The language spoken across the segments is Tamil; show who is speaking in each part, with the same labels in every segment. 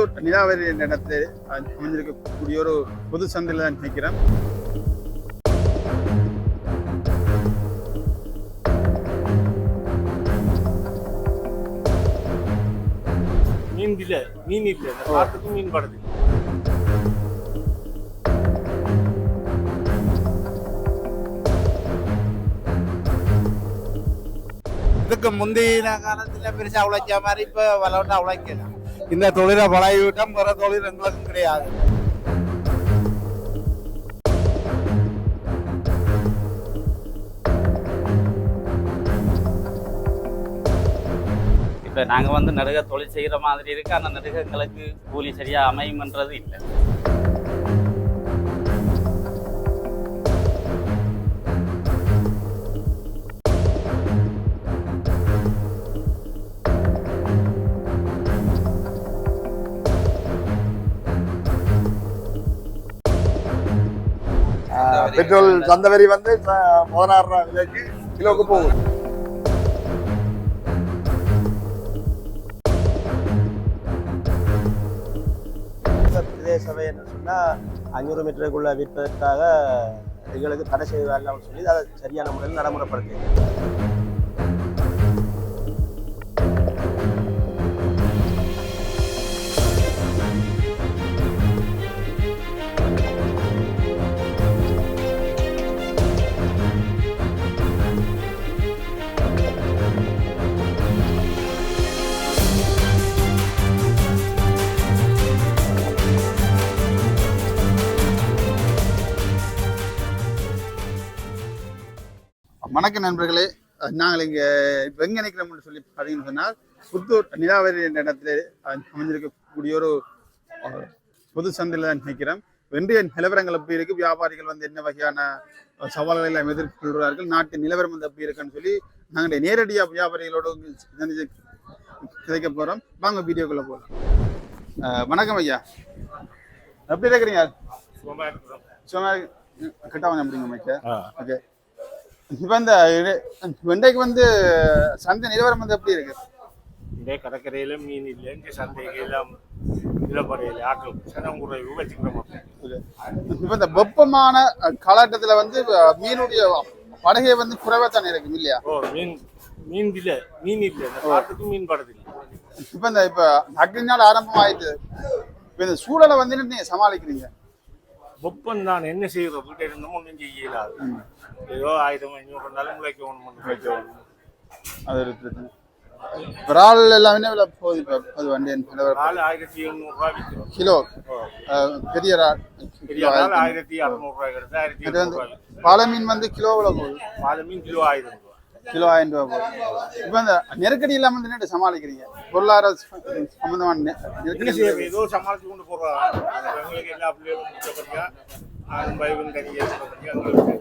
Speaker 1: புத்தூர் நிலாவரி என்ற இடத்தில் அமைந்திருக்கக்கூடிய ஒரு பொது சந்தையில் தான் நிற்கிறேன்
Speaker 2: மீன் இல்ல மீன் இல்ல. காட்டுக்கு மீன் படுது
Speaker 3: இதுக்கு முந்தின காலத்துல பெருசா உழைச்ச மாதிரி இப்ப வளர்ந்து உழைக்கலாம் இந்த தொழிலை பழகிவிட்டோம் வர தொழில் எங்களுக்கும் கிடையாது.
Speaker 4: இப்போ நாங்கள் வந்து நடுக தொழில் செய்கிற மாதிரி இருக்கு. அந்த நடுக எங்களுக்கு கூலி சரியாக அமையும்ன்றது இல்லை.
Speaker 5: பெட்ரோல் சந்த வரி வந்து பதினாறு ரூபா விலைக்கு கிலோவுக்கு போகுது.
Speaker 6: பிரதேச சபை என்ன சொன்னால் அஞ்சூறு மீட்டருக்குள்ள விற்பதற்காக எங்களுக்கு தடை வேண்டாம்னு சொல்லி அதை சரியான முறையில் நடைமுறைப்படுத்தி
Speaker 1: வணக்கம் நண்பர்களே. நாங்கள் இங்கே இப்போ எங்கே நிற்கிறோம்னு சொல்லி பார்த்தீங்கன்னு சொன்னால் புத்தூர் நிலாவரி என்ற இடத்தில் அமைந்திருக்கக்கூடிய ஒரு பொது சந்தையில் தான் நிற்கிறோம். வென்றிய நிலவரங்கள் எப்படி இருக்கு? வியாபாரிகள் வந்து என்ன வகையான சவால்களை எல்லாம் எதிர்கொள்கிறார்கள்? நாட்டு நிலவரம் வந்து எப்படி இருக்குன்னு சொல்லி நாங்கள் நேரடியாக வியாபாரிகளோடு கிடைக்க போகிறோம் வாங்க வீடியோக்குள்ளே போகலாம் வணக்கம் ஐயா. எப்படி இருக்கிறீங்க?
Speaker 2: சும்மா
Speaker 1: கிட்ட கொஞ்சம் அப்படிங்க மைக்க ஓகே. இப்போ இந்த வெண்டைக்கு வந்து சந்தை நிலவரம் வந்து எப்படி இருக்கு?
Speaker 2: இந்த கடற்கரையில மீன் இல்லை இங்க சந்தைக்கு எல்லாம் நிலப்படையில ஆட்கள் சனம் குறைவு வச்சுக்கிறோம்
Speaker 1: இப்போ இந்த வெப்பமான காலகட்டத்துல வந்து மீனுடைய படகை வந்து குறைவாத்தானே இருக்கு இல்லையா?
Speaker 2: ஓ மீன் மீன் இல்ல மீன் இல்ல இந்த காட்டுக்கு மீன் படுது
Speaker 1: இப்போ இந்த இப்போ அக்னி நாள் ஆரம்பம் ஆயிட்டு இப்போ இந்த சூழலை வந்து நீங்க சமாளிக்கிறீங்க.
Speaker 2: வெப்பம் தான். என்ன செய்யறோம் வீட்டை இருந்தோம் ஒன்றும் செய்யலாது ஏதோ ஆயிரம் ஐநூறு இருந்தாலும் முளைக்க ஒன்று முளைக்க
Speaker 1: அது ஒரு பிரச்சனை விரால் எல்லாம் என்ன விலை போகுது இப்போ. அது வண்டி
Speaker 2: நாலு ஆயிரத்தி எழுநூறுவா விற்கிறோம்.
Speaker 1: கிலோ. பெரிய இறால்.
Speaker 2: பெரிய நாள் ஆயிரத்தி அறுநூறுவா கிடையாது ஆயிரத்தி
Speaker 1: பாலை மீன் வந்து கிலோ எவ்வளோ போகுது?
Speaker 2: பால மீன் கிலோ ஆயிரம்
Speaker 1: கிலோ ஆயிரம் ரூபாய் போகுது. இப்போ இந்த நெருக்கடி இல்லாம வந்து என்ன சமாளிக்கிறீங்க? பொருளாதார சம்பந்தமான நெருக்கடி
Speaker 2: ஏதோ சமாளிச்சு கொண்டு எங்களுக்கு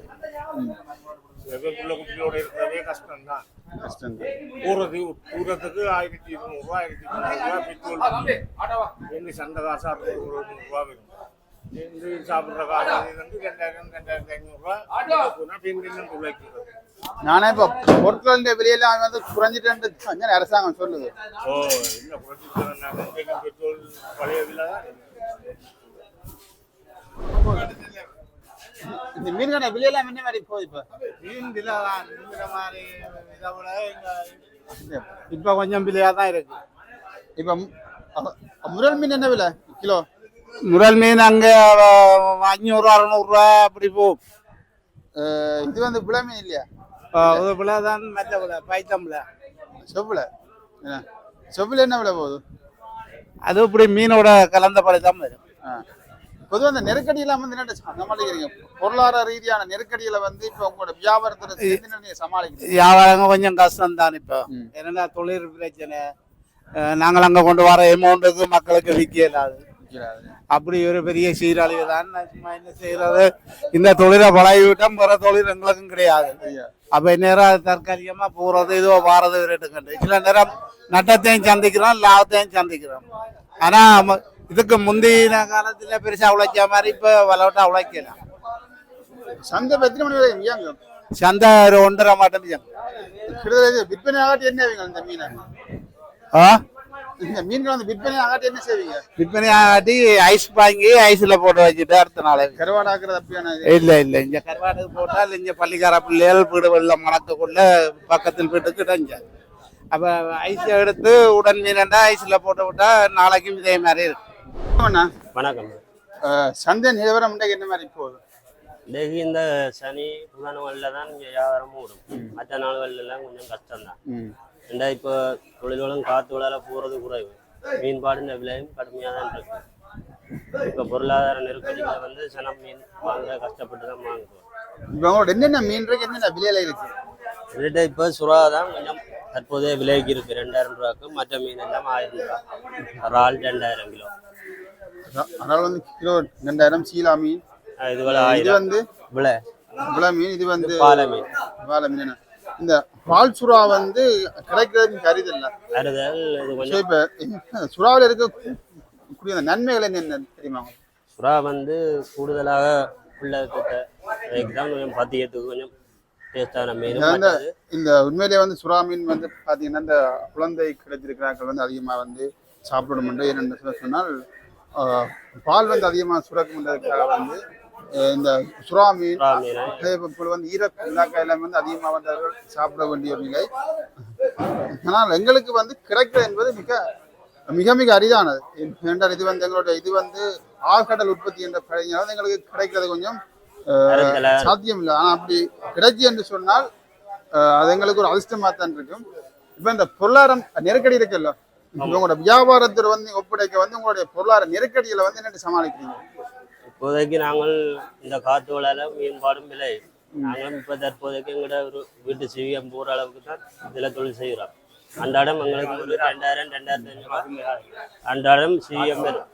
Speaker 2: எங்களுக்குள்ள குட்டியோட இருக்கிறதே கஷ்டம் தான்
Speaker 1: கஷ்டம்
Speaker 2: போறது தூரத்துக்கு ஆயிரத்தி இருநூறுவா ஆயிரத்தி முந்நூறுவா பெட்ரோல் எங்க சண்டை காசா ஒரு நூறுரூவா வரும். எங்க சாப்பிடுற காசு வந்து ரெண்டாயிரம் ரெண்டாயிரத்தி ஐநூறுரூவா போனா பெண்கள் துளைக்கிறது
Speaker 1: நானே இப்போ பொருட்களின் விலையெல்லாம் வந்து குறைஞ்சிட்டு அரசாங்கம் சொல்லுது.
Speaker 2: ஓ என்ன குறைச்சிக்கிறேன்னாங்க பெட்ரோல் பழைய விலை தான்.
Speaker 1: இந்த மீன்கான விலையெல்லாம் என்ன மாதிரி போகுது இப்போ.
Speaker 3: மீன் விலை தான் இருக்கிற மாதிரி இதை விட இப்ப கொஞ்சம் விலையா தான் இருக்கு.
Speaker 1: இப்போ முரல் மீன் என்ன விலை? கிலோ?
Speaker 3: முரல் மீன் அங்க அஞ்சூறு அறுநூறுவா அப்படி போகும்
Speaker 1: இது வந்து விலை மீன் இல்லையா?
Speaker 3: ஒரு விலை தான் மற்ற விலை பைத்தம்ல
Speaker 1: செவ்வில்? என்ன செவ்வில் என்ன விலை போகுது?
Speaker 3: அது இப்படி மீனோட கலந்த பழி தான் வரும்.
Speaker 1: ஆ. பொதுவா இந்த நெருக்கடி எல்லாம் வந்து என்ன சமாளிக்கிறீங்க? பொருளாதார ரீதியான நெருக்கடியில வந்து இப்போ உங்களோட நீங்க சமாளிக்கிறீங்க.
Speaker 3: வியாபாரங்க கொஞ்சம் கஷ்டம் தான் இப்போ. என்னன்னா தொழில் பிரச்சனை. நாங்கள் அங்க கொண்டு வர அமௌண்ட்டுக்கு மக்களுக்கு விற்க இயலாது. அப்படி ஒரு பெரிய சீரழிவு தான் சும்மா என்ன செய்யறது? இந்த தொழிலை பழகிவிட்டோம் பிற தொழில் எங்களுக்கும் கிடையாது. அப்ப நேரம் தற்காலிகமா போறது இதுவோ வாரது ரேட்டுங்கண்டு சில நேரம் நட்டத்தையும் சந்திக்கிறோம் லாபத்தையும் சந்திக்கிறோம். ஆனா இதுக்கு முந்தின காலத்துல பெருசா உழைச்ச மாதிரி இப்ப வளவிட்டா உழைக்கலாம்
Speaker 1: சந்தை மணி
Speaker 3: சந்தை ஒரு ஒன்றரை மாட்டம்
Speaker 1: கிட்டத்தட்ட விற்பனை ஆகாட்டி என்ன இந்த மீனை?
Speaker 3: ஆ?
Speaker 1: இந்த மீன்கள் வந்து விற்பனை ஆகாட்டி என்ன செய்வீங்க?
Speaker 3: விற்பனை ஆகாட்டி ஐஸ் வாங்கி ஐஸ்ல போட்டு வச்சுட்டு அடுத்த நாளே.
Speaker 1: கருவாடாக்குறது அப்படியான
Speaker 3: இல்ல இல்ல. இங்க கருவாடு போட்டால் இங்க பள்ளிக்கார பிள்ளைகள் வீடு வெள்ளம் மணக்கக்குள்ள பக்கத்தில் வீட்டுக்கு கிடைஞ்ச அப்ப ஐஸ் எடுத்து உடன் மீனண்டா ஐஸ்ல போட்டு விட்டா நாளைக்கும் இதே மாதிரி இருக்கும்
Speaker 1: அண்ணா
Speaker 7: வணக்கம்.
Speaker 1: சந்தை நிலவரம் இன்றைக்கு என்ன மாதிரி போகுது
Speaker 7: டெய்லி இந்த சனி புதன்களில் தான் இங்கே வியாபாரம் ஓடும். மற்ற நாள்கள்ல எல்லாம் கொஞ்சம் கஷ்டம்தான். ஏண்டா இப்போ தொழில்களும் காற்று விளால போகிறது குறைவு. மீன்பாடுன்ற விலையும் கடுமையாக தான் இருக்கு. இப்போ பொருளாதார நெருக்கடிகளை வந்து சனம் மீன் வாங்க கஷ்டப்பட்டு தான் வாங்குவோம்
Speaker 1: இப்போ உங்களோட என்னென்ன மீன் இருக்கு என்னென்ன விலையில இருக்கு?
Speaker 7: இதுகிட்ட இப்போ சுறா தான் கொஞ்சம் தற்போதைய விலைக்கு இருக்கு. ரெண்டாயிரம் ரூபாய்க்கு மற்ற மீன் எல்லாம் ஆயிரம் ரூபா. இறால் ரெண்டாயிரம் கிலோ.
Speaker 1: அதனால வந்து கிலோ ரெண்டாயிரம் சீலா மீன். இது வந்து
Speaker 7: விலை.
Speaker 1: விளா மீன் இது வந்து
Speaker 7: பாலை மீன்.
Speaker 1: வாழை மீன்? இந்த பால் சுறா வந்து கிடைக்கிறது ஸோ
Speaker 7: கொஞ்சம்
Speaker 1: இப்போ சுறாவில் இருக்கக்கூடிய அந்த நன்மைகள் என்னென்ன தெரியுமா?
Speaker 7: சுறா வந்து கூடுதலாக அதுக்கு தான் கொஞ்சம் பத்தியத்துக்கு கொஞ்சம்
Speaker 1: இந்த உண்மையிலேயே வந்து சுறா மீன் வந்து பார்த்தீங்கன்னா இந்த குழந்தை கிடைத்திருக்கிறார்கள் வந்து அதிகமாக வந்து சாப்பிடணும் சொல்ல சொன்னால் பால் வந்து அதிகமாக சுரக்கும்ன்றதுக்காக வந்து இந்த சுறா மீன் போல் வந்து ஈரப்பு இலாக்கா எல்லாம் வந்து அதிகமாக வந்து அவர்கள் சாப்பிட வேண்டிய நிலை. ஆனால் எங்களுக்கு வந்து கிடைக்கிறது என்பது மிக மிக மிக அரிதானது. ஏனென்றால் இது வந்து எங்களுடைய இது வந்து ஆழ்கடல் உற்பத்தி என்ற பழைய எங்களுக்கு கிடைக்கிறது கொஞ்சம் சாத்தியம் இல்லை ஆனால் அப்படி கிடைச்சி என்று சொன்னால் அது எங்களுக்கு ஒரு அதிர்ஷ்டமாக தான் இருக்கும். இப்போ இந்த பொருளாதாரம் நெருக்கடி இருக்குல்ல. இப்ப உங்களோட வியாபாரத்தில் வந்து ஒப்படைக்க வந்து உங்களுடைய பொருளாதார நெருக்கடிகளை வந்து என்னென்னு சமாளிக்கிறீங்க?
Speaker 7: இப்போதைக்கு நாங்கள் இந்த காத்து விளால மீன்பாடும் விலை நாங்களும் இப்போ தற்போதைக்கு எங்களோட ஒரு வீட்டு சிவியம் போகிற அளவுக்கு தான் இதில் தொழில் செய்கிறோம் அன்றாடம் எங்களுக்கு ஒரு ரெண்டாயிரம் ரெண்டாயிரத்தி ஐநூறு அன்றாடம் சிவியம் வரும்.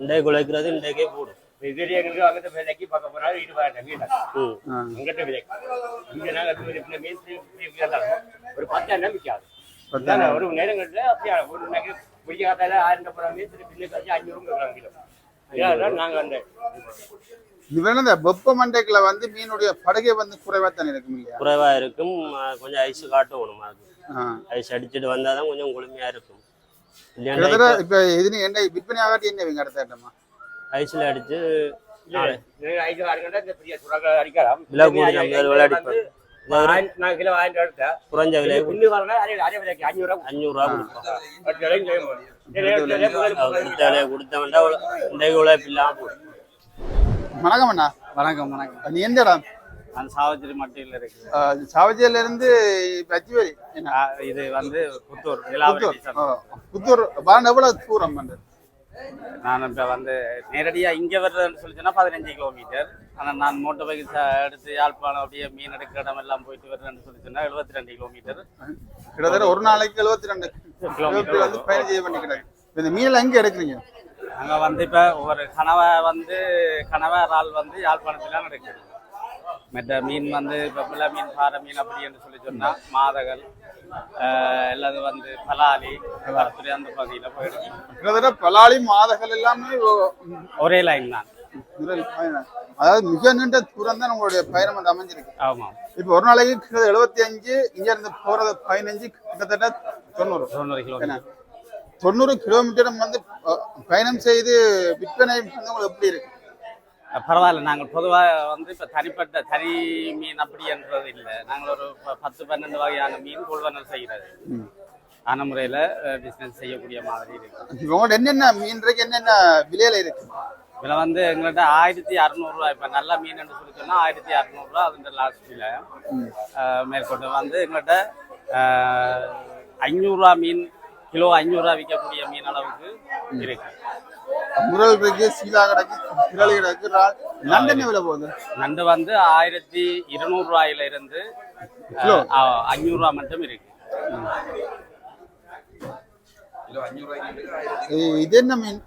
Speaker 7: இன்றைக்கு உழைக்கிறது இன்றைக்கே போடும்.
Speaker 2: எங்களுக்கு அங்கிட்ட விலைக்கு பார்க்க போனாலும் ஈடுபாடு வீட்டை
Speaker 7: ம்.
Speaker 2: அங்கிட்ட விலைக்கு இங்க நாங்க இந்த மீன் ஒரு பத்தாயிரம் ஒரு நேரங்கள்ல அப்படியே ஒரு நகை காத்தால ஆயிரம் அப்புறம் மீன் திருப்பி அஞ்சூறு கிலோ இதான் நாங்க அந்த
Speaker 1: வெப்ப மண்டைக்குள்ள வந்து மீனுடைய படுகை வந்து குறைவா தானே இருக்கும் இல்லையா?
Speaker 7: குறைவாக இருக்கும். கொஞ்சம் ஐஸ் காட்டணும் அது
Speaker 1: ஆ.
Speaker 7: ஐஸ் அடிச்சுட்டு வந்தால் தான் கொஞ்சம் குளுமையாக இருக்கும்.
Speaker 1: இப்ப இது என்ன விற்பனை ஆகாட்டி என்ன இவங்க அடுத்த இடமா
Speaker 7: ஐஸில்
Speaker 2: பெரிய சுரங்க அடிக்கலாம்.
Speaker 7: நம்ம விளையாடிப்போம்
Speaker 2: நான் கிலோ ஆயிரம் எடுத்தேன்.
Speaker 7: குறைஞ்ச விலை.
Speaker 2: வரல. அதே விலைக்கு ரூபா
Speaker 7: அஞ்சூறுரூவா கொடுப்போம். கொடுத்தவன்டா உழைப்பு இல்லாமல்
Speaker 1: வணக்கம் அண்ணா.
Speaker 4: வணக்கம் வணக்கம்.
Speaker 1: நீ எந்த இடம்?
Speaker 4: நான் சாவச்சேரி மட்டியில் இருக்கு
Speaker 1: சாவஜியில இருந்து பச்சிவரி
Speaker 4: இது வந்து புத்தூர்
Speaker 1: புத்தூர். புத்தூர். பாருங்க எவ்வளவு தூரம்
Speaker 4: நான் இப்போ வந்து நேரடியாக இங்கே வர்றதுன்னு சொல்லி சொன்னால் பதினஞ்சு கிலோமீட்டர் ஆனால் நான் மோட்டர் பைக் எடுத்து யாழ்ப்பாணம் அப்படியே மீன் எடுக்கிற இடம் எல்லாம் போயிட்டு வர்றேன்னு சொல்லி சொன்னால் எழுபத்தி ரெண்டு கிலோமீட்டர்
Speaker 1: கிட்டத்தட்ட ஒரு நாளைக்கு எழுபத்தி ரெண்டு கிலோமீட்டர் வந்து பயணம் செய்ய வேண்டி கிடக்கு இப்ப இந்த மீனெல்லாம் எங்க எடுக்கிறீங்க?
Speaker 4: அங்கே வந்து இப்போ ஒரு கனவை வந்து கனவை இறால் வந்து யாழ்ப்பாணத்தில் நடக்குது. மற்ற மீன் வந்து இப்போ பிள்ளை மீன் பாறை மீன் அப்படின்னு சொல்லி சொன்னால் மாதகள் ஆஹ், எல்லாது வந்து பலாலி அந்த பகுதியில் போயிடும்
Speaker 1: கிட்டத்தட்ட பலாளி மாதகள் எல்லாமே
Speaker 4: ஒரே லைன் தான்.
Speaker 1: அதாவது மிக நீண்ட தூரம் தான் உங்களுடைய பயணம் வந்து அமைஞ்சிருக்கு.
Speaker 4: ஆமாம்
Speaker 1: இப்போ ஒரு நாளைக்கு கிட்டத்தட்ட எழுபத்தி அஞ்சு இங்க இருந்து போறது பதினஞ்சு கிட்டத்தட்ட தொண்ணூறு.
Speaker 4: தொண்ணூறு கிலோமீட்டர்.
Speaker 1: தொண்ணூறு கிலோமீட்டரும் வந்து பயணம் செய்து விற்பனை வந்து உங்களுக்கு எப்படி இருக்கு?
Speaker 4: பரவாயில்ல. நாங்கள் பொதுவாக வந்து இப்போ தனிப்பட்ட தனி மீன் அப்படின்றது இல்லை. நாங்கள் ஒரு பத்து பன்னெண்டு வகையான மீன் கொள்வனல் செய்கிறது. ஆன முறையில் பிஸ்னஸ் செய்யக்கூடிய மாதிரி இருக்கு.
Speaker 1: என்னென்ன மீன் இருக்கு? என்னென்ன விலையில இருக்கு?
Speaker 4: இதில் வந்து எங்கள்கிட்ட ஆயிரத்தி அறநூறுவா இப்போ நல்ல மீன் என்று சொல்லி சொன்னால் ஆயிரத்தி அறநூறுவா அதுன்ற லாஸ்ட்டில் மேற்கொண்டு வந்து எங்கள்கிட்ட ஐநூறுரூவா மீன் கிலோ ஐநூறுரூவா விற்கக்கூடிய மீன் அளவுக்கு இருக்கு.
Speaker 1: முரல் இருக்கு சீலா கிடக்கு திரளி கிடக்கு நண்டு என்ன விலை போகுது.
Speaker 4: நண்டு வந்து ஆயிரத்தி இருநூறுவாயில இருந்து? அஞ்சூறுரூவா மட்டும் இருக்கு.
Speaker 1: இது- இது என்ன மீன்.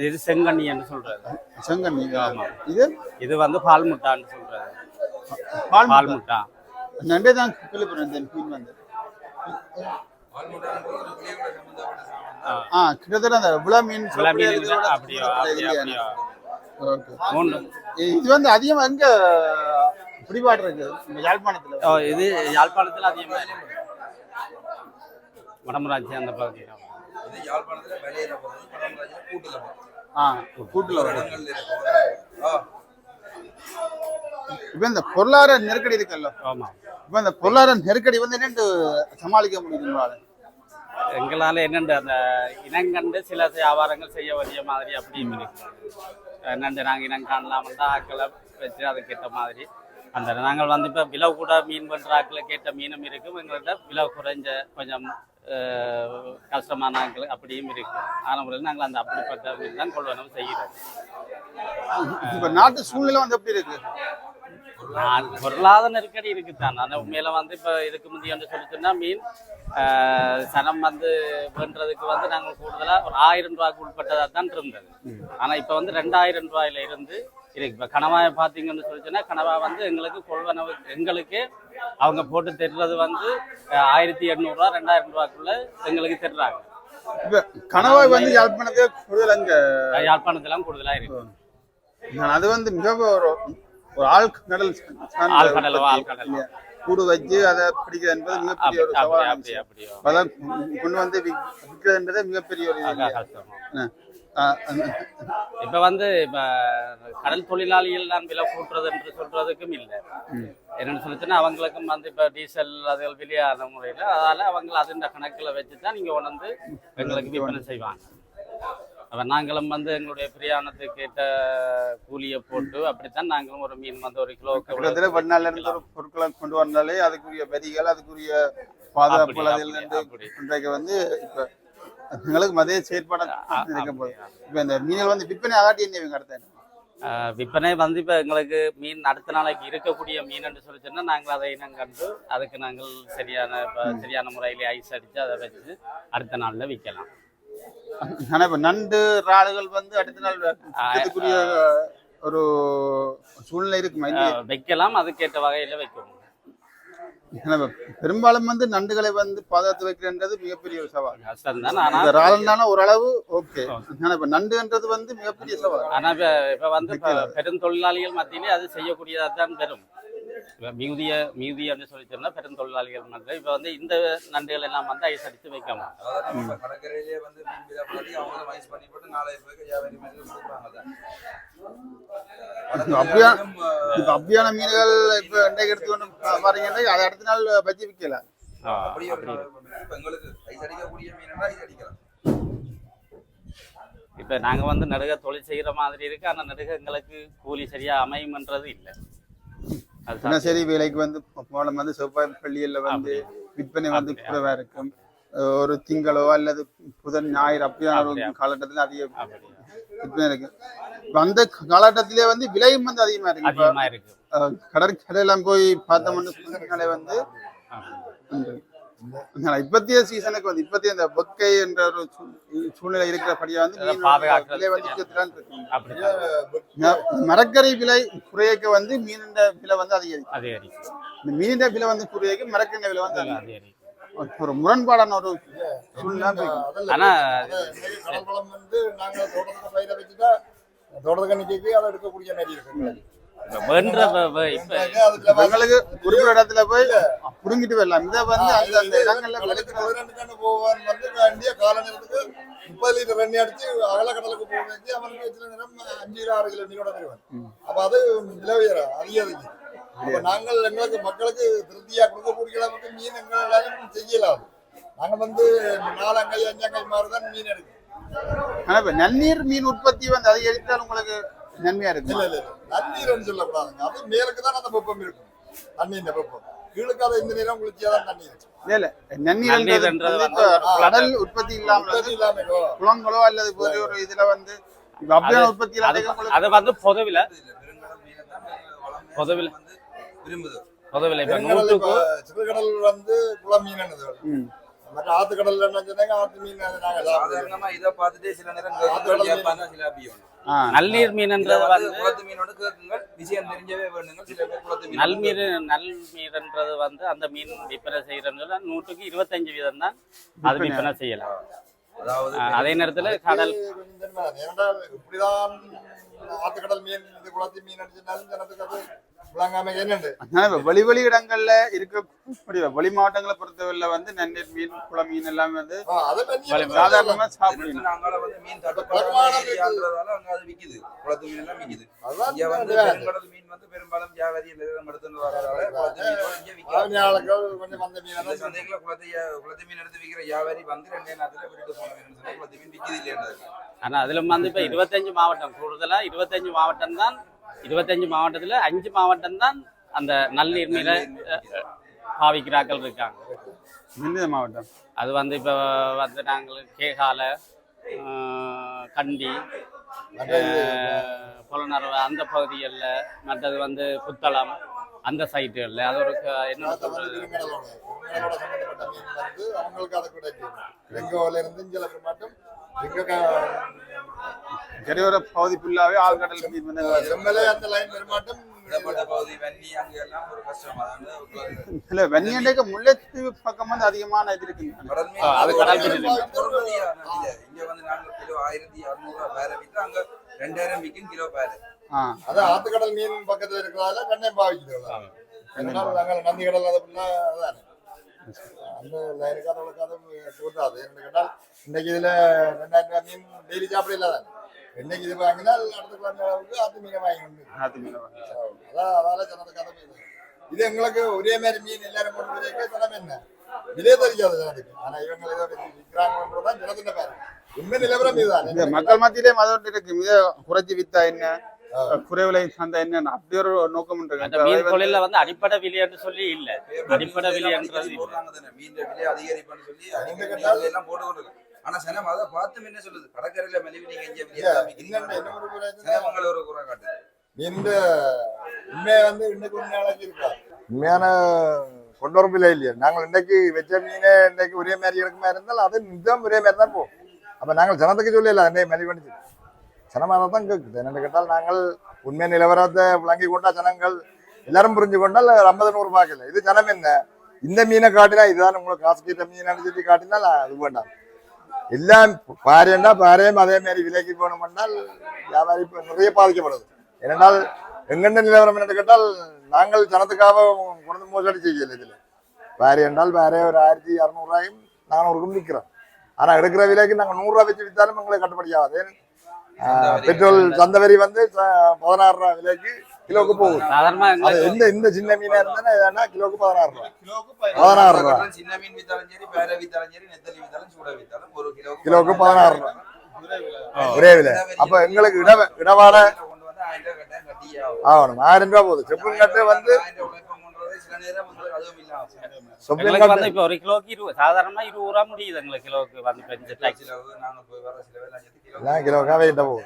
Speaker 4: இது செங்கண்ணி என்று சொல்றது
Speaker 1: செங்கண்ணி இது?
Speaker 4: இது வந்து பால் முட்டான்னு சொல்றது
Speaker 1: பால்
Speaker 4: பால்
Speaker 1: முட்டை. நண்டே தான் கேள்விப்படுறேன் இந்த மீன் வந்து. ஆ கிட்டத்தட்ட அந்த விளா மீன்
Speaker 4: விலை மீன் அப்படியோ
Speaker 1: இது வந்து அதிகமா எங்க பிடிபாடு இருக்கு? யாழ்ப்பாணத்துல.
Speaker 4: இது யாழ்ப்பாணத்தில் அதிகமாக இருக்கு. வடமராட்சி அந்த பகுதியில்
Speaker 8: யாழ்ப்பாணத்துல கூட்டுல போறது
Speaker 1: ஆ கூட்டுல
Speaker 8: இடங்கள்ல இருக்கு ஆ.
Speaker 1: இப்ப இந்த பொருளாதார நெருக்கடி இருக்குல்ல?
Speaker 4: ஆமாம்
Speaker 1: இப்ப இந்த பொருளாதார நெருக்கடி வந்து என்னன்னு சமாளிக்க முடியுங்களா
Speaker 4: எங்களால் என்னண்டு அந்த இனங்கண்டு சில வியாபாரங்கள் செய்ய வேண்டிய மாதிரி அப்படியும் இருக்கு. என்னண்டு நாங்கள் இனம் காணலாம்னா ஆக்களை வச்சு அதுக்கேற்ற மாதிரி. அந்த நாங்கள் வந்து இப்போ விலை கூட மீன் பண்ணுற ஆக்களை கேட்ட மீனும் இருக்கும். எங்கள்கிட்ட விலை குறைஞ்ச கொஞ்சம் கஷ்டமான ஆட்கள் அப்படியும் இருக்கு ஆன முறையில் நாங்கள் அந்த அப்படிப்பட்ட மீன் தான் கொள்வனவு செய்கிறோம்.
Speaker 1: இப்ப நாட்டு சூழ்நிலை வந்து எப்படி இருக்கு?
Speaker 4: பொருளாதார நெருக்கடி இருக்குதான் அந்த உண்மையில வந்து இப்போ இதுக்கு முந்தைய வந்து சொல்லிச்சுன்னா மீன் சனம் வந்து வென்றதுக்கு வந்து நாங்கள் கூடுதலாக ஒரு ஆயிரம் ரூபாய்க்கு உட்பட்டதாக தான் இருந்தது. ஆனால் இப்போ வந்து ரெண்டாயிரம் ரூபாயில இருந்து இருக்கு இப்போ கனவாயை பார்த்தீங்கன்னு சொல்லிச்சுன்னா கனவா வந்து எங்களுக்கு கொள்வனவு எங்களுக்கு அவங்க போட்டு தருறது வந்து ஆயிரத்தி எண்ணூறுரூவா ரெண்டாயிரம் ரூபாய்க்குள்ள எங்களுக்கு தர்றாங்க
Speaker 1: இப்ப கணவாய் வந்து யாழ்ப்பாணத்தை கூடுதல் அங்க
Speaker 4: யாழ்ப்பாணத்துலாம் கூடுதலாக இருக்கு
Speaker 1: அது வந்து மிக ஒரு ஒரு ஆழ்கடல்
Speaker 4: ஆழ்கடல். ஆழ்கடல்.
Speaker 1: கூடு வச்சு அதை பிடிக்கிறது என்பது மிகப்பெரிய ஒரு அதான் கொண்டு வந்து விற்கிறது என்பதே மிகப்பெரிய ஒரு?
Speaker 4: கஷ்டம் இப்ப வந்து இப்ப கடல் தொழிலாளிகள் தான் விலை கூட்டுறது என்று சொல்றதுக்கும் இல்லை. என்னன்னு சொல்லிச்சுன்னா அவங்களுக்கும் வந்து இப்ப டீசல் அதுகள் வெளியான முறையில அதால அவங்க அதுன்ற கணக்குல வச்சு தான் நீங்க உணர்ந்து எங்களுக்கு விற்பனை செய்வாங்க. அப்ப நாங்களும் வந்து எங்களுடைய பிரியாணத்துக்கு ஏற்ற கூலியை போட்டு அப்படித்தான் நாங்களும் ஒரு மீன் வந்து ஒரு கிலோவுக்கு
Speaker 1: கிட்டத்தட்ட இருந்து ஒரு பொருட்களை கொண்டு வந்தாலே அதுக்குரிய வரிகள் அதுக்குரிய
Speaker 4: அப்படி.
Speaker 1: இன்றைக்கு வந்து இப்ப எங்களுக்கு மதிய செயற்பாடு இருக்க போகுது இப்ப இந்த மீன்கள் வந்து விற்பனை ஆகாட்டி என்ன
Speaker 4: ஆஹ் விற்பனை வந்து இப்போ எங்களுக்கு மீன் அடுத்த நாளைக்கு இருக்கக்கூடிய மீன் என்று சொல்லி சொன்னா நாங்கள் அதை இனம் கண்டு அதுக்கு நாங்கள் சரியான இப்ப சரியான முறையில் ஐஸ் அடித்து அதை வச்சு அடுத்த நாளில் விற்கலாம்
Speaker 1: ஆனா இப்ப நண்டு இறாலுகள் வந்து அடுத்த நாள் விற்கிறதுக்குரிய ஒரு சூழ்நிலை இருக்குமா?
Speaker 4: வைக்கலாம். அதுக்கேற்ற வகையில் வைக்கணும்
Speaker 1: இப்ப பெரும்பாலும் வந்து நண்டுகளை வந்து பாதுகாத்து வைக்கிறன்றது மிகப்பெரிய ஒரு சவால்.
Speaker 4: கஷ்டம் தான் ஆனால்
Speaker 1: ஓரளவு ஓகே. ஆனா இப்ப நண்டுன்றது வந்து மிகப்பெரிய சவால்.
Speaker 4: ஆனால் இப்போ வந்து இப்போ பெருந்தொழிலாளிகள் மத்தியிலே அது செய்யக்கூடியதாக தான் இப்போ மிகுதிய மிகுதி என்று சொல்லி சொன்னால் பெருந்தொழிலாளிகள் மட்டும் இப்போ வந்து இந்த நண்டுகள் எல்லாம் வந்து ஐஸ் அடித்து வைக்க மாட்டோம்
Speaker 8: கடற்கரையிலே வந்து மீன் அவங்களும் மைஸ் பண்ணி போட்டு நாலாயிரம் ரூபாய்க்கு வியாபாரி கொடுக்குறாங்க
Speaker 1: இப்ப அப்படியான மீன்கள் இப்ப இன்றைக்கு எடுத்து கொண்டு பாருங்கன்னா அதை அடுத்த நாள் பஜ்ஜி விற்கல
Speaker 8: எங்களுக்கு ஐஸ் அடிக்கக்கூடிய மீனா ஐஸ் அடிக்கலாம்.
Speaker 4: இப்போ நாங்கள் வந்து நடுக தொழில் செய்கிற மாதிரி இருக்கு. ஆனால் நடுக எங்களுக்கு கூலி சரியாக அமையும்ன்றது இல்லை.
Speaker 1: தினசரி வேலைக்கு வந்து போலம் வந்து செவ்வாய் வெள்ளியில வந்து விற்பனை வந்து குறைவா இருக்கும். ஒரு திங்களோ அல்லது புதன் ஞாயிறு
Speaker 4: அப்படியா.
Speaker 1: காலகட்டத்தில் அதிக விற்பனை இருக்கு. அந்த காலகட்டத்திலே வந்து விலையும் வந்து அதிகமா இருக்கு. கடற்கரையெல்லாம் போய் பார்த்தோம்னு வந்து இப்பத்திய சீசனுக்கு வந்து இப்பத்திய அந்த பொக்கை என்ற ஒரு சூழ்நிலை இருக்கிறபடியா வந்து மரக்கறி விலை குறையக்க வந்து மீனின் விலை வந்து அதிகரிக்கும்.
Speaker 4: அதிகரிக்கும்.
Speaker 1: இந்த மீனின் விலை வந்து குறையக்க மரக்கறி விலை வந்து அதிகரிக்கும். ஒரு முரண்பாடான ஒரு சூழ்நிலை இருக்கு.
Speaker 4: ஆனா
Speaker 5: வந்து நாங்க தோட்டத்துக்கு பயிரை வச்சுட்டா தோட்டத்துக்கு நிக்க அதை எடுக்கக்கூடிய மாதிரி இருக்கு எங்களுக்கு.
Speaker 4: வேண்ட
Speaker 1: குறிப்பிட்ட இடத்துல போய் புடுங்கிட்டு வரலாம் இதை வந்து அந்த அந்த இடங்கள்ல
Speaker 5: போவான் வந்து வேண்டிய கால நேரத்துக்கு முப்பது லிட்டர் தண்ணி அடிச்சு அகல கடலுக்கு போக அவனுக்கு நேரம் அஞ்சு கிலோ ஆறு கிலோ மீனோட தருவான் அப்ப அது விலை உயர அதிகரிக்கு அப்ப நாங்கள் எங்களுக்கு மக்களுக்கு திருப்தியா கொடுக்கக்கூடிய அளவுக்கு மீன் எங்களாலும் செய்யலாம் நாங்க வந்து நாலங்கை அஞ்சங்கை மாதிரிதான் மீன் எடுக்கும்
Speaker 1: ஆனா இப்ப நன்னீர் மீன் உற்பத்தி வந்து அதிகரித்தால் உங்களுக்கு நன்மையா
Speaker 5: இல்ல
Speaker 1: இருக்கு
Speaker 5: இல்ல. இல்ல நன்னீர்னு சொல்லக்கூடாதுங்க அது மேலுக்கு தான் அந்த வெப்பம் இருக்கும். தண்ணியின் வெப்பம். கீழுக்கு அதை இந்த நேரம் குளிச்சாதான் தண்ணி இருக்கும்
Speaker 1: இல்ல இல்ல. நன்னீர்ன்றது
Speaker 4: நன்னீர்ன்றது
Speaker 1: வந்து இப்ப கடல் உற்பத்தி இல்லாம. குளங்களோ அல்லது ஒரு இதுல வந்து உற்பத்தி
Speaker 4: அது வந்து பொதுவில.
Speaker 8: விரும்புது.
Speaker 4: இப்ப நூற்றுக்கு
Speaker 5: சிறுகடல் வந்து குளம் மீன். மற்ற ஆத்து கடல் என்ன சொன்னாங்க? ஆத்து மீன் அது நாங்க.
Speaker 8: சாதாரணமா இதை பார்த்துட்டு சில நேரம் கேட்பாங்க சில அப்படியும்
Speaker 1: ஆ,
Speaker 4: நல்லீர் மீன்ன்றது வந்து
Speaker 8: குளத்து மீனோட கேட்குங்கள். விஷயம் தெரிஞ்சவே வேணுங்க சில பேர் குளத்து மீன்
Speaker 4: நல்மீர் நல்மீர்ன்றது வந்து அந்த மீன் விற்பனை செய்யறதுல நூற்றுக்கு இருபத்தஞ்சு வீதம் தான் அது விற்பனை செய்யலாம். அதே நேரத்துல கடல்
Speaker 5: இப்படிதான் ஆத்துக்கடல் மீன் குளத்து மீன் அடிச்சிருந்தாலும் ஜனத்துக்கு அது
Speaker 1: வெளி வெளி இடங்கள்ல இருக்கக்கூடிய வெளி மாவட்டங்களை பொறுத்தவரையில வந்து நன்னீர் மீன் குள மீன் எல்லாமே வந்து சாதாரணமா
Speaker 8: வந்து மீன்
Speaker 5: பெரும்பாலும்
Speaker 8: தட்டுப்பாடு ஏரியான்றதால அங்க அது விக்குது. குளத்து மீன் எல்லாம் விக்குது.
Speaker 5: அதான்
Speaker 8: இங்க வந்து பெரும்பாலும் வியாபாரி குளத்து விற்காது
Speaker 5: மீன்
Speaker 8: அந்த சந்தைக்குள்ள குளத்து குளத்து மீன் எடுத்து விக்கிற வியாபாரி வந்து ரெண்டே நேரத்துல விட்டுட்டு போன மீன் சொல்லி குளத்து மீன் இல்லையான்றது
Speaker 4: ஆனா அதுல வந்து இப்ப இருபத்தஞ்சு மாவட்டம் கூடுதலா இருபத்தஞ்சு மாவட்டம் தான் இருபத்தஞ்சு மாவட்டத்துல அஞ்சு மாவட்டம் தான் அந்த நல்லீர் அஹ், பாவிக்கிறாக்கள் இருக்காங்க.
Speaker 1: எந்த மாவட்டம்?
Speaker 4: அது வந்து இப்போ வந்து நாங்கள் கேகால கண்டி ஆஹ், புலனறுவை அந்த பகுதிகளில் மற்றது வந்து புத்தளம் அந்த சைட்டுகளில். அது ஒரு என்ன சொல்றது?
Speaker 5: அவங்களுக்கு அது கிடைக்கும் இருந்து சில மட்டும்
Speaker 1: கரையோர பகுதி ஃபுல்லாவே ஆழ்கடல் மீன் இல்ல வெண்ணியண்டைக்கு முல்லைத்தீவு பக்கம் வந்து அதிகமான இது
Speaker 4: ஆ, அது கடல் மீன்.
Speaker 8: இங்க வந்து நாங்க கிலோ ஆயிரத்தி அறுநூறு ரூபாய் பேர வித்து அங்க ரெண்டாயிரம் விற்கும் கிலோ பேரு.
Speaker 5: அதான் ஆத்துக்கடல் மீன் பக்கத்துல இருக்கிறதால பாவிக்குது நாங்கள் நந்தி கடல் ஃபுல்லாக அதான். அந்த லைனுக்கு அதோட கதை சொல்றாது என்ன கேட்டால் இன்னைக்கு இதுல ரெண்டாயிரம் ரூபாய் மீன் டெய்லி சாப்பிட இல்லாதான்? இன்னைக்கு இது வாங்கினால் அடுத்த அளவுக்கு ஆத்து மீனை வாங்கி உண்டு
Speaker 1: ஆத்து மீன் வாங்க.
Speaker 5: அதான் அதால சொன்னது கதை இது. இது எங்களுக்கு ஒரே மாதிரி மீன் எல்லாரும் கொண்டு வரைக்கும் ஜனம் என்ன விலையே தெரியாது ஜனத்துக்கு ஆனா இவங்க வச்சு விற்கிறாங்கன்றதான் ஜனத்தின் பேரு உண்மை நிலவரம் இதுதான்
Speaker 1: மக்கள் மத்தியிலே மதம் இருக்கு மிக குறைச்சி வித்தா என்ன குறைவிலை சந்தை என்ன அப்படி ஒரு நோக்கம்
Speaker 4: மீன் தொழில வந்து அடிப்படை விலைன்னு சொல்லி இல்ல அடிப்படை விலைன்றது
Speaker 8: மீன் விலை அதிகரிப்புன்னு சொல்லி மீன் எல்லாம் ஆனா சனம் அதை பார்த்து என்ன சொல்லுது கடற்கரையில மெலிவு நீங்க இங்க
Speaker 5: ஒரு
Speaker 8: குறை காட்டுது.
Speaker 5: இந்த உண்மையை வந்து இன்னைக்கு நாளைக்கு இருக்கா உண்மையான கொண்டு வர விலை இல்லையா. நாங்கள் இன்னைக்கு வச்ச மீனே இன்னைக்கு ஒரே மாதிரி இருக்குமா இருந்தால் அது நிஜம் ஒரே மாதிரி தான் போகும். அப்ப நாங்கள் ஜனத்துக்கு சொல்லல அன்னைக்கு மெலி பண்ணிச்சு. ஜனமாக தான் கேட்குது என்னென்னு கேட்டால் நாங்கள் உண்மை நிலவரத்தை விளங்கி கொண்டா ஜனங்கள் எல்லாரும் புரிஞ்சு கொண்டால் ஐம்பது நூறு பார்க்கல இது ஜனம் என்ன? இந்த மீனை காட்டினா இதுதான் உங்களுக்கு காசு கிட்ட மீன் சொல்லி காட்டினால் அது வேண்டாம். எல்லாம் பாறைண்டா பாறையும் அதே மாதிரி விலைக்கு போகணும்னால் வியாபாரி இப்ப நிறைய பாதிக்கப்படுது. ஏனென்றால் எங்கெண்ட நிலவரம் என்று கேட்டால் நாங்கள் ஜனத்துக்காக கொண்டு மோசடி செய்யல இதில். பாறை என்றால் பாறை ஒரு ஆயிரத்தி இரநூறுவாயும் நானூறுக்கும் விற்கிறோம். ஆனால் எடுக்கிற விலைக்கு நாங்கள் நூறுரூவா வச்சு விற்றாலும் எங்களுக்கு கட்டுப்படியாகாது ஆஹ், பெட்ரோல் சந்த வரி வந்து பதினாறு ரூபா விலைக்கு கிலோவுக்கு போகுது.
Speaker 4: சாதாரணமா
Speaker 5: எந்த இந்த சின்ன மீனா இருந்தா எதுனா கிலோவுக்கு பதினாறு ரூபா. பதினாறு ரூபா.
Speaker 8: சின்ன மீன் வித்தாலும் சரி பேரை வித்தாலும் சரி நெத்தலி வித்தாலும் சூட வித்தாலும் ஒரு கிலோ
Speaker 5: கிலோவுக்கு பதினாறு ரூபா. ஒரே விலை. அப்ப எங்களுக்கு இட இடவாட ஆகணும். ஆயிரம் ரூபாய் போகுது. செப்பும் கட்டு வந்து
Speaker 4: இப்போ ஒரு கிலோக்கு இருபது சாதாரணமா இருபது ரூபா முடியுது எங்களுக்கு கிலோக்கு வந்து
Speaker 5: கிலோக்காவே அப்ப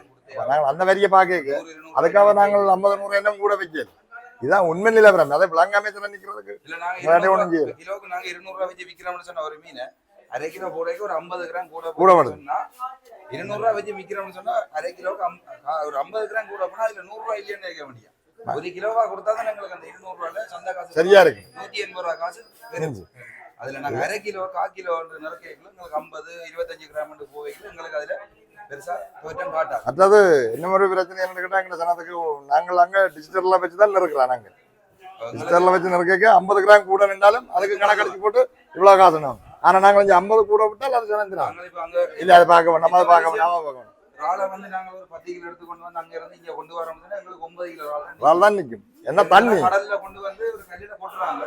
Speaker 5: நாங்கள் அந்த வரியை பார்க்க அதுக்காக நாங்கள் ஐம்பது நூறு எண்ணம் கூட வைக்கல. இதுதான் உண்மை நிலவரம். அதை விளங்காமே சொல்ல நிக்கிறதுக்கு ஒண்ணும் செய்யல.
Speaker 8: கிலோக்கு நாங்க இருநூறு ரூபாய் வச்சு விக்கிறோம்னு சொன்ன ஒரு மீன் அரை கிலோ போடைக்கு ஒரு ஐம்பது கிராம் கூட
Speaker 5: கூட.
Speaker 8: சொன்னா இருநூறு ரூபாய் வச்சு விக்கிறோம்னு சொன்னா அரை கிலோக்கு ஒரு ஐம்பது கிராம் கூட போனா அதுல நூறு ரூபாய் இல்லைன்னு இருக்க முடியும் ஒரு கிலோவா கொடுத்தா தான் எங்களுக்கு அந்த இருநூறு ரூபாயில சந்தை காசு
Speaker 5: சரியா இருக்கு.
Speaker 8: நூத்தி எண்பது ரூபாய் காசு தெரிஞ்சு. அதுல நாங்க அரை கிலோ கால் கிலோ நிறக்கைகள் எங்களுக்கு ஐம்பது இருபத்தஞ்சு கிராம் போவைகள் எங்களுக்கு அதுல
Speaker 5: மற்றது என்ன ஒரு பிரச்சனை என்ன கேட்டா எங்க சனத்துக்கு நாங்கள் அங்க டிஜிட்டல்ல வச்சு தான் நிறுக்கிறோம் நாங்கள். டிஜிட்டல்ல வச்சு நிறுக்க ஐம்பது கிராம் கூட நின்றாலும் அதுக்கு கணக்கடிச்சு போட்டு இவ்வளவு காசு வேணும் ஆனா நாங்க கொஞ்சம் ஐம்பது கூட விட்டால் அது
Speaker 8: அங்க
Speaker 5: இல்ல அதை பார்க்க வேண்டாம். நம்ம அதை பார்க்க வேண்டாம். நாம பார்க்க
Speaker 8: ராலை வந்து நாங்க ஒரு பத்து கிலோ எடுத்து கொண்டு வந்து அங்க இருந்து இங்க கொண்டு வரோம்னா எங்களுக்கு ஒன்பது கிலோ ராலை
Speaker 5: தான் என்ன தண்ணி?
Speaker 8: கடல்ல கொண்டு வந்து ஒரு கல்லில போட்டுறாங்க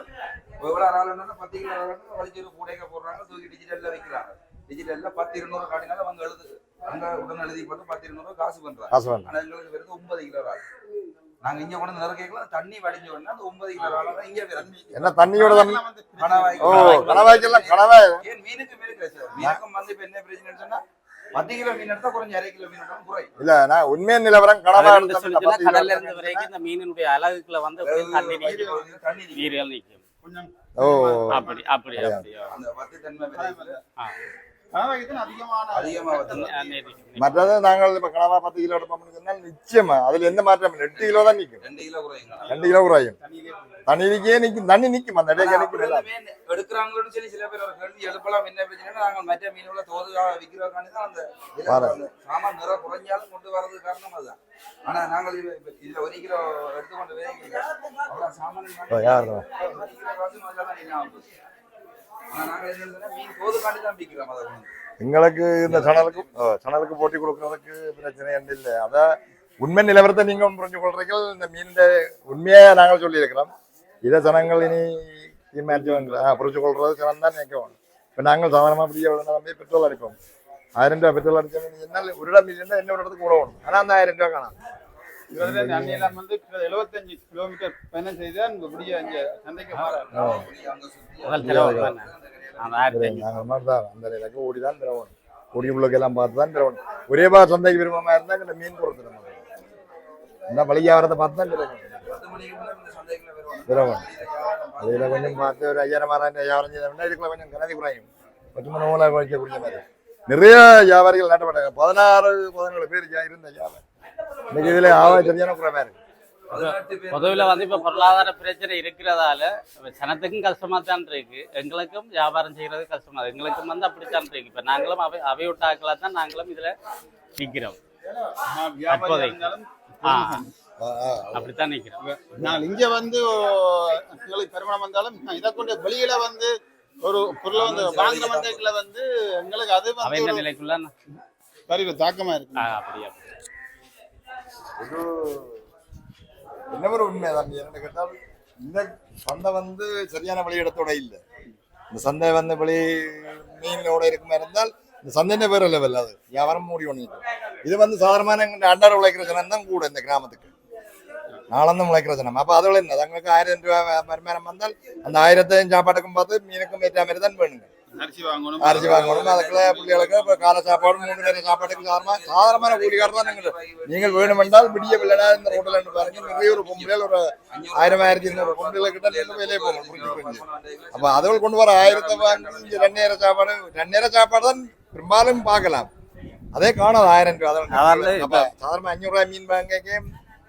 Speaker 8: எவ்வளவு ராலைன்னா பத்து கிலோ ராலை வலிச்சு ஒரு கூடைக்க போடுறாங்க தூக்கி டிஜிட்டல்ல வைக்கிறாங்க டிஜிட்டல்ல பத்து இருநூறு காட்டினாலும் அவங்க எழுது அங்க உடனே எழுதி போட்டு பத்து இருநூறு காசு பண்றாங்க
Speaker 5: காசு வேண்டாம்
Speaker 8: ஆனா எங்களுக்கு வெறும் ஒன்பது கிலோ ரால் நாங்க இங்க கொண்டு வந்து நிறக்கலாம் தண்ணி வடிஞ்ச உடனே அந்த ஒன்பது கிலோ ராலை தான் இங்க வருது
Speaker 5: என்ன தண்ணியோட தண்ணி?
Speaker 8: கணவாய்
Speaker 5: ஓ கணவாய்க்கெல்லாம் கணவாய்
Speaker 8: ஏன் மீனுக்கு மீன் கிடைச்சது மீனுக்கும் வந்து இப்ப என்ன பிரச்சனைன்னு சொன்னா பத்து கிலோ மீன் எடுத்தா கொஞ்சம் அரை கிலோ மீன் எடுத்தாலும் குறை
Speaker 5: இல்ல நான் உண்மையை நிலவரம் பத்து
Speaker 4: கடல்ல இருந்து வரைக்கும் இந்த மீனினுடைய அழகுக்குள்ள வந்து அப்படியே தண்ணி நிற்கும்.
Speaker 5: ஓ.
Speaker 4: அப்படி அப்படி
Speaker 8: அந்த பத்து தன்மை
Speaker 5: மற்றது நாங்கள் இப்ப கனவா பத்து கிலோ எடுப்போம்னு சொன்னால் நிச்சயமா அதுல எந்த மாற்றம் எட்டு கிலோ தான் நிக்கும்
Speaker 8: ரெண்டு கிலோ குறையுங்க.
Speaker 5: ரெண்டு கிலோ குறையும். தண்ணிக்கே நிக்கும் தண்ணி நிக்கும் அந்த இடையே நிக்கும்
Speaker 8: சொல்லி சில பேர் ஒரு கேள்வி எழுப்பலாம். என்ன பிரச்சனைனா நாங்கள் மற்ற தோதுகா விற்கிறதுக்காண்டி தான் அந்த விலை சாமான் நிற குறைஞ்சாலும் கொண்டு வர்றது காரணம் அதுதான். ஆனா நாங்கள் இதுல ஒரு கிலோ எடுத்துக்கொண்டு அவ்வளவு சாமான் ஒரு என்ன
Speaker 5: இந்த சணலுக்கு ஓ, சணலுக்கு போட்டி கொடுக்கறதுக்கு பிரச்சனை ஒன்றும் இல்லை. அதான் உண்மை நிலவரத்தை நீங்க புரிஞ்சு கொள்றீர்கள். இந்த மீன் உண்மையா நாங்கள் சொல்லியிருக்கிறோம். இதை ஜனங்கள் இனி தீர்மானிச்சு புரிஞ்சு கொள்றது ஜனம் தான் நினைக்கவும் இப்போ நாங்கள் சாதாரணமாக அப்படியே நம்பி பெட்ரோல் அடிப்போம். ஆயிரம் ரூபாய் பெட்ரோல் அடிச்சா என்ன ஒரு இடம் இல்லைன்னா இன்னொரு இடத்துக்கு கூட ஓடும் ஆனால் அந்த ஆயிரம் ரூபாய் காணும்.
Speaker 1: வந்து எழுபத்தஞ்சு கிலோமீட்டர் பயணம் செய்து அந்த முடிய அங்க சந்தைக்கு
Speaker 4: அந்த
Speaker 5: மாதிரி தான். அந்த இலக்கு ஓடி தான் திரவணும் ஓடி உள்ளக்கெல்லாம் பார்த்து தான் திரவணும் ஒரே பா சந்தைக்கு விருப்பமாக இருந்தால் இந்த மீன் பொறுத்து நம்ம இந்த வழியாகிறத பார்த்து தான் திரவணும் திரவணும் அதில் கொஞ்சம் பார்த்து ஒரு ஐயாயிரம் ஆறாயிரம் வியாபாரம் இதுக்குள்ள கொஞ்சம் கணதி குறையும். கொஞ்சம் நூலாக வைக்கக்கூடிய மாதிரி. நிறைய வியாபாரிகள் நாட்டப்பட்டாங்க பதினாறு பதினேழு பேர் இருந்த வியாபாரம் இன்னைக்கு இதில் ஆவாய் சரியான குறைவா இருக்கு.
Speaker 4: பொதுவில் வந்து இப்போ பொருளாதார பிரச்சனை இருக்கிறதால சனத்துக்கும் கஷ்டமா தான் இருக்கு. எங்களுக்கும் வியாபாரம் செய்யறது கஷ்டமா. இருக்கு எங்களுக்கும் வந்து அப்படித்தான் இருக்கு. இப்போ நாங்களும் அவை அவையூட்டாக்களாக தான் நாங்களும் இதில் நிற்கிறோம். அப்படித்தான் நிற்கிறோம்
Speaker 1: நாங்கள் இங்க வந்து எங்களுக்கு பெருமானம் வந்தாலும் இதை கொண்டு வெளியில வந்து ஒரு பொருளை வந்து வாங்குற மந்தைக்குள்ள வந்து எங்களுக்கு அது வந்து
Speaker 4: நிலைக்குள்ள
Speaker 1: தாக்கமா இருக்கு.
Speaker 4: அப்படியா
Speaker 5: என்ன ஒரு உண்மை தம்பி என்னன்னு கேட்டால் இந்த சந்தை வந்து சரியான வழியிடத்தோட இல்லை. இந்த சந்தை வந்து வழி மீனோட இருக்குமா இருந்தால் இந்த சந்தைன்ற வேற லெவல் அது. வியாபாரம் மூடி ஒன்று இது வந்து சாதாரணமான எங்க அண்டார உழைக்கிற ஜனம் தான் கூட இந்த கிராமத்துக்கு. நாளந்தும் உழைக்கிற ஜனம். அப்போ அதோட என்ன? தங்களுக்கு ஆயிரம் ரூபாய் வருமானம் வந்தால் அந்த ஆயிரத்தையும் சாப்பாட்டுக்கும் பார்த்து மீனுக்கும் ஏற்ற மாதிரி தான் வேணுங்க.
Speaker 1: அரிசி வாங்கணும்.
Speaker 5: அரிசி வாங்கணும். அதுக்குள்ள பிள்ளைகளுக்கு இப்போ காலை சாப்பாடு மூணு நேரம் சாப்பாட்டுக்கு சாதாரண சாதாரணமான கூலிக்காரர் தான் நீங்கள். நீங்கள் வேணுமென்றால் விடிய வில்லடா இந்த ரோட்டில் இருந்து பாருங்க. நிறைய ஒரு பொம்பளைகள் ஒரு ஆயிரம் ஆயிரத்தி இருநூறு பொம்பளை கிட்ட நின்று வேலையை போகணும் புரிஞ்சு அப்போ அதுகள் கொண்டு வர ஆயிரத்தை வாங்கி ரெண்டு நேரம் சாப்பாடு ரெண்டு நேரம் சாப்பாடு தான் பெரும்பாலும் பார்க்கலாம். அதே காணாது ஆயிரம் ரூபாய் அப்போ சாதாரண அஞ்சூறு ரூபாய் மீன் வாங்க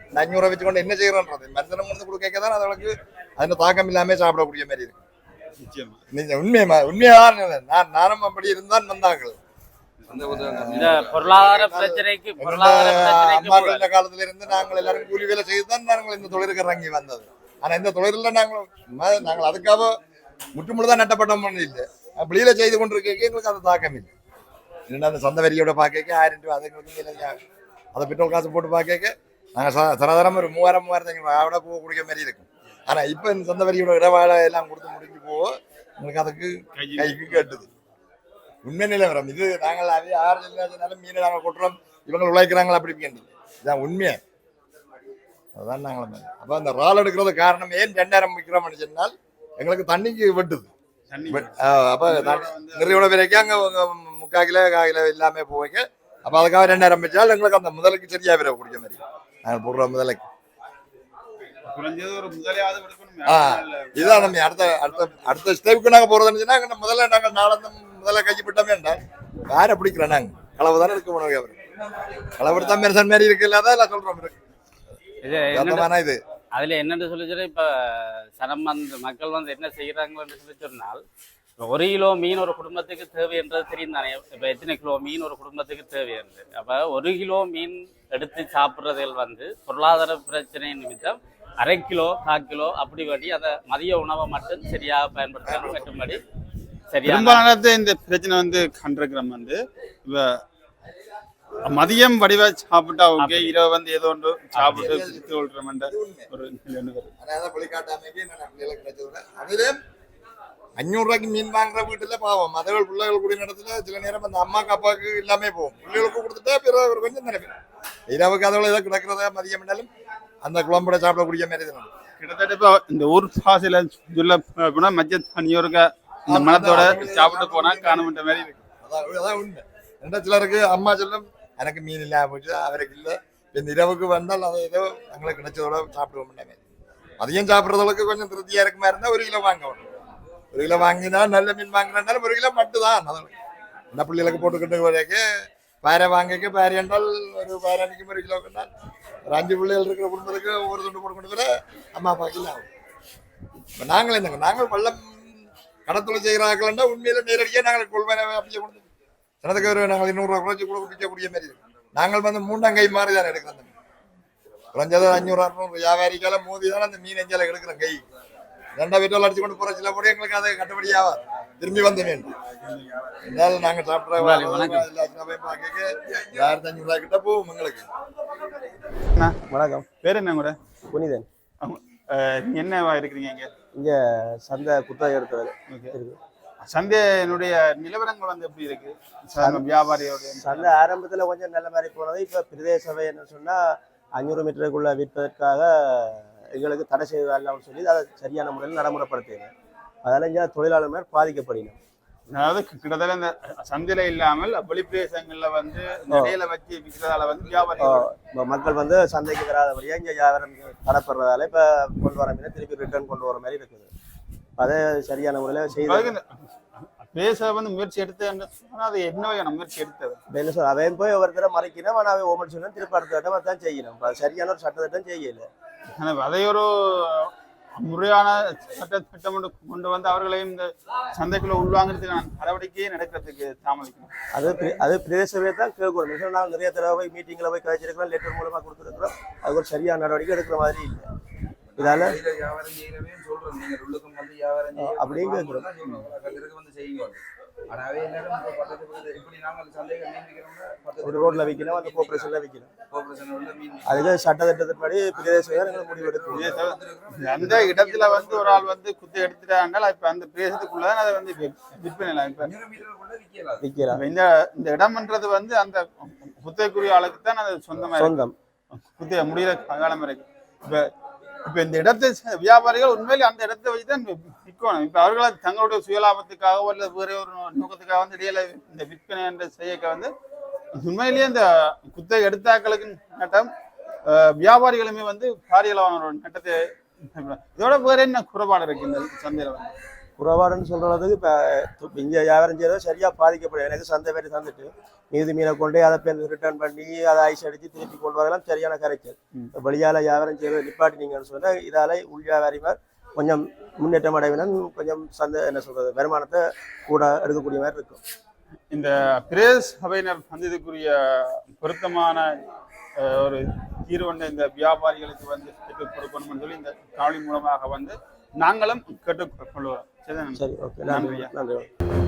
Speaker 5: இந்த அஞ்சூறு ரூபாய் வச்சுக்கொண்டு என்ன செய்யறோன்றது? மருந்தனம் கொண்டு கொடுக்க தான் அதுகளுக்கு அதில் தாக்கம் இல்லாமல் சாப்பிடக்கூடிய மாதிரி இருக்கு.
Speaker 1: நிச்சயமா
Speaker 5: நீங்க உண்மையமா உண்மையாதான் நான் நானும் அப்படி இருந்தான் வந்தார்கள்.
Speaker 8: அந்த
Speaker 4: இந்த பொருளாதார பிரச்சனைக்கு பொருளாதார
Speaker 5: இருந்த காலத்துல இருந்து நாங்கள் எல்லாரும் கூலி வேலை செய்து தான் நாங்கள் இந்த தொழிலுக்கு இறங்கி வந்தது. ஆனா இந்த தொழிலில் நாங்கள் நாங்கள் அதுக்காக முற்றுமுழுதான் நட்டப்பட்டோம் இல்லை. வெளியில செய்து கொண்டிருக்க எங்களுக்கு அது தாக்கம் இல்லை இல்லைன்னா அந்த சொந்த வரியோட பார்க்க ஆயிரம் ரூபாய் அது எங்களுக்கு. அதை பெட்ரோல் காசு போட்டு பார்க்க நாங்கள் சராதாரம் ஒரு மூவாயிரம் மூவாயிரத்தி ஐநூறு ஆவிட போக குடிக்க மாதிரி இருக்கும். ஆனா இப்போ இந்த சொந்த வரியோட இடவாழை எல்லாம் கொடுத்து முடிஞ்சு போக உங்களுக்கு அதுக்கு கைக்கு கேட்டுது. உண்மை நிலவரம் இது நாங்கள் அது யார் சொன்னாலும் மீனை நாங்கள் கொட்டுறோம். இவங்க உழைக்கிறாங்களா அப்படி கேட்டு இதான் உண்மையா அதான் நாங்கள் அப்போ அந்த ரால் எடுக்கிறது காரணம் ஏன் ரெண்டாயிரம் விற்கிறோம்னு சொன்னால் எங்களுக்கு தண்ணிக்கு வெட்டுது. அப்போ நிறையோட விலைக்கு அங்கே முக்கால் கிலோ கால் கிலோ எல்லாமே போவைக்க அப்போ அதுக்காக ரெண்டாயிரம் வச்சால் எங்களுக்கு அந்த முதலுக்கு சரியா விரை குடிக்க மாதிரி நாங்கள் போடுற முதலுக்கு. இதான் நம்ம அடுத்த அடுத்த அடுத்த ஸ்டெப்புக்கு நாங்கள் போகிறதுன்னு சொன்னால் முதல்ல நாங்கள் நாளந்து முதல்ல விட்டோமே என்றால் யாரை பிடிக்கிறோம் நாங்கள் களவு தானே எடுக்க முடியும் அவர். களவு எடுத்தா மெரிசன் மாதிரி இருக்கு இல்லாத எல்லாம் சொல்கிறோம் சொந்தமான இது
Speaker 4: அதுல என்னன்னு சொல்லி சொன்னா இப்ப சனம் வந்து மக்கள் வந்து என்ன செய்யறாங்கன்னு சொல்லி சொன்னால் இப்ப ஒரு கிலோ மீன் ஒரு குடும்பத்துக்கு தேவைன்றது தெரியும் தானே. இப்ப எத்தனை கிலோ மீன் ஒரு குடும்பத்துக்கு தேவைன்றது அப்ப ஒரு கிலோ மீன் எடுத்து சாப்பிட்றதில் வந்து பொருளாதார பிரச்சனை நிமித்தம் அரை கிலோ கால் கிலோ அப்படி வடி அந்த மதிய உணவை மட்டும் சரியாக பயன்படுத்தணும் மற்றும்படி சரியான
Speaker 1: பெரும்பாலான இந்த பிரச்சனை வந்து கண்டிருக்கிறோம் வந்து. இப்ப மதியம் வடிவா சாப்பிட்டா ஓகே இரவு வந்து ஏதோ ஒன்று சாப்பிட்டு பிடித்து கொள்றோம்ன்ற ஒரு
Speaker 5: அஞ்சூறு ரூபாய்க்கு மீன் வாங்குற வீட்டுல பாவம். மதகள் பிள்ளைகள் கூடிய இடத்துல சில நேரம் அந்த அம்மாக்கு அப்பாவுக்கு எல்லாமே போகும். பிள்ளைகளுக்கு கொடுத்துட்டா பிற ஒரு கொஞ்சம் நினைப்பேன் இரவுக்கு அதோட ஏதோ கிடக்கிறதா மதியம் என்றாலும் அந்த குழம்புட சாப்பிடக்கூடிய மாதிரி இது நடக்கும்.
Speaker 1: கிட்டத்தட்ட இப்போ இந்த ஊர் பாசையில சொல்ல போனா மத்திய தனியோருக்க இந்த மனத்தோட சாப்பிட்டு போனா காணமன்ற மாதிரி இருக்கு.
Speaker 5: அதான் உண்மை. ரெண்டா சிலருக்கு அம்மா சொல்லும் எனக்கு மீன் இல்லாம போச்சு அவருக்கு இல்லை. இந்த இரவுக்கு வந்தால் அதை ஏதோ எங்களுக்கு கிடைச்சதோட சாப்பிடுவோம் மாதிரி. அதையும் சாப்பிட்றதுக்கு கொஞ்சம் திருப்தியா இருக்குமா இருந்தா ஒரு கிலோ வாங்க ஒரு கிலோ வாங்கினா நல்ல மீன் வாங்கினாலும் ஒரு கிலோ மட்டும் தான் இந்த பிள்ளைகளுக்கு போட்டுக்கிட்டு வரைக்கும் பாறை வாங்கிக்க பாறை என்றால் ஒரு பாரணிக்கு ஒரு கிலோ கண்டால் ஒரு அஞ்சு பிள்ளைகள் இருக்கிற குடும்பத்துக்கு ஒவ்வொரு துண்டு போட்டு கூட அம்மா அப்பாவுக்கு இல்லை ஆகும். இப்போ நாங்களே என்னங்க நாங்கள் பள்ளம் கடத்தொழில் செய்கிறார்கள்னா உண்மையில நேரடியாக நாங்கள் கொள்வனை அப்படியே கொடுத்து சனத்துக்கு ஒரு நாங்கள் இன்னூறுரூவா குறைச்சி கூட விற்கக்கூடிய மாதிரி இருக்கு. நாங்கள் வந்து மூன்றாம் கை மாதிரி தான் எடுக்கிறோம் குறைஞ்சது அஞ்சூறு அறுநூறு வியாபாரிக்கால மோதி தானே அந்த மீன் எஞ்சால எடுக்கிறோம் கை. ரெண்டா வீட்டில் அடிச்சு கொண்டு போகிற சில கூட எங்களுக்கு அது கட்டுப்படி ஆகாது. திரும்பி வந்து மீன் இருந்தாலும் நாங்கள். சாப்பிட்ற ஆயிரத்தி அஞ்சூறுரூவா கிட்ட போகும் எங்களுக்கு.
Speaker 6: வணக்கம்.
Speaker 1: பேர் என்ன கூட
Speaker 6: புனிதன்.
Speaker 1: நீங்க என்னவா இருக்கிறீங்க இங்க?
Speaker 6: இங்கே சந்தை குத்தகை. இருக்கு.
Speaker 1: சந்தையினுடைய நிலவரங்கள் வந்து எப்படி இருக்கு? வியாபாரியோட
Speaker 6: சந்தை ஆரம்பத்தில் கொஞ்சம் நல்ல மாதிரி போனது. இப்போ பிரதேச சபை என்ன சொன்னால் அஞ்சூறு மீட்டருக்குள்ள விற்பதற்காக எங்களுக்கு தடை செய்வதால் சொல்லி அதை சரியான முறையில் நடைமுறைப்படுத்துங்க அதால் இங்கே தொழிலாளர் பாதிக்கப்படுகிறோம்.
Speaker 1: அதாவது கிட்டத்தட்ட இந்த சந்தையில இல்லாமல் வெளிப்பிரதேசங்கள்ல வந்து இடையில வச்சு விற்கிறதால வந்து
Speaker 6: இப்போ மக்கள் வந்து சந்தைக்கு வராதபடியாக இங்கே வியாபாரம் தடப்படுறதால இப்போ கொண்டு வர மீனை திருப்பி ரிட்டர்ன் கொண்டு வர மாதிரி இருக்குது. அதை சரியான முறையில் செய்து
Speaker 1: பேச வந்து முயற்சி எடுத்து அது என்ன வகையான முயற்சி எடுத்தது?
Speaker 6: என்ன சொல்ற அவன் போய் ஒவ்வொருத்தர மறைக்கணும் ஆனால் அவன் ஓமன் சொன்னா திருப்பி அடுத்த வட்டம் தான் செய்யணும். சரியான ஒரு சட்டத்திட்டம் செய்யல.
Speaker 1: அதை ஒரு முறையான சட்ட திட்டம் கொண்டு வந்து அவர்களையும் இந்த சந்தைக்குள்ள உள்வாங்கிறதுக்கு நடவடிக்கையே நடக்கிறதுக்கு தாமதிக்கணும்.
Speaker 6: அது அது பிரதேசவே தான் கேட்கணும் நாங்கள் நிறைய தடவை போய் மீட்டிங்கில் போய் கழிச்சிருக்கிறோம் லெட்டர் மூலமா கொடுத்துருக்குறோம். அது ஒரு சரியான நடவடிக்கை எடுக்கிற மாதிரி இல்லை. இதால
Speaker 8: வெளியில
Speaker 6: ஒரு ரோட்ல விற்கணும் அந்த கோஆபரேஷன்ல
Speaker 8: மீன்
Speaker 6: அதுக்கு சட்டத்திட்டத்தின்படி பிரதேச எங்களுக்கு முடிவு எடுக்கணும்
Speaker 1: அந்த இடத்துல வந்து ஒரு ஆள் வந்து குத்தி எடுத்துட்டாங்கன்னா இப்ப அந்த பிரதேசத்துக்குள்ளதான் அதை வந்து வி- விற்பனை இல்லை. இப்ப
Speaker 8: விற்கலாம்.
Speaker 1: இந்த இந்த இடம்ன்றது வந்து அந்த குத்தைக்குரிய ஆளுக்கு தான் அது சொந்தமா.
Speaker 6: சொந்தம்.
Speaker 1: குத்திய முடிகிற காலம் வரைக்கும். இப்ப இப்ப இந்த இடத்தை வியாபாரிகள் உண்மையிலே அந்த இடத்தை வச்சு தான் விற்கணும். இப்ப அவர்களை தங்களுடைய சுயலாபத்துக்காகவோ அல்லது வேறே ஒரு நோக்கத்துக்காக வந்து இடையில இந்த விற்பனை என்ற செய்யக்க வந்து உண்மையிலேயே இந்த குத்தகை எடுத்தாக்களுக்கு நட்டம் வியாபாரிகளுமே வந்து பாரியளவான நட்டத்தை இதோட வேற என்ன குறைபாடு இருக்கு இந்த சந்தையில வந்து?
Speaker 6: குறைபாடுன்னு சொல்றதுக்கு இப்போ இங்கே வியாபாரம் செய்யறதும் சரியா பாதிக்கப்படும். எனக்கு சந்தை பேர் தந்துட்டு மீதி மீனை கொண்டு அதை பேர் ரிட்டர்ன் பண்ணி அதை ஐஸ் அடிச்சு திருப்பி கொண்டு வரலாம். சரியான கரைச்சல். வெளியால வியாபாரம் செய்யறது நிப்பாட்டினீங்கன்னு சொன்னா இதால உள் வியாபாரிமார் கொஞ்சம் முன்னேற்றம் அடைவினன் கொஞ்சம் சந்தை என்ன சொல்றது வருமானத்தை கூட எடுக்கக்கூடிய மாதிரி இருக்கும்.
Speaker 1: இந்த பிரேஸ் சபையினர் வந்து இதுக்குரிய பொருத்தமான ஒரு தீர்வு ஒன்றை இந்த வியாபாரிகளுக்கு வந்து கொடுக்கணும்னு சொல்லி இந்த காணொளி மூலமாக வந்து நாங்களும் கேட்டுக்கொள்வோம் சரிதானே?
Speaker 6: சரி ஓகே
Speaker 1: நன்றி
Speaker 6: நன்றி நன்றி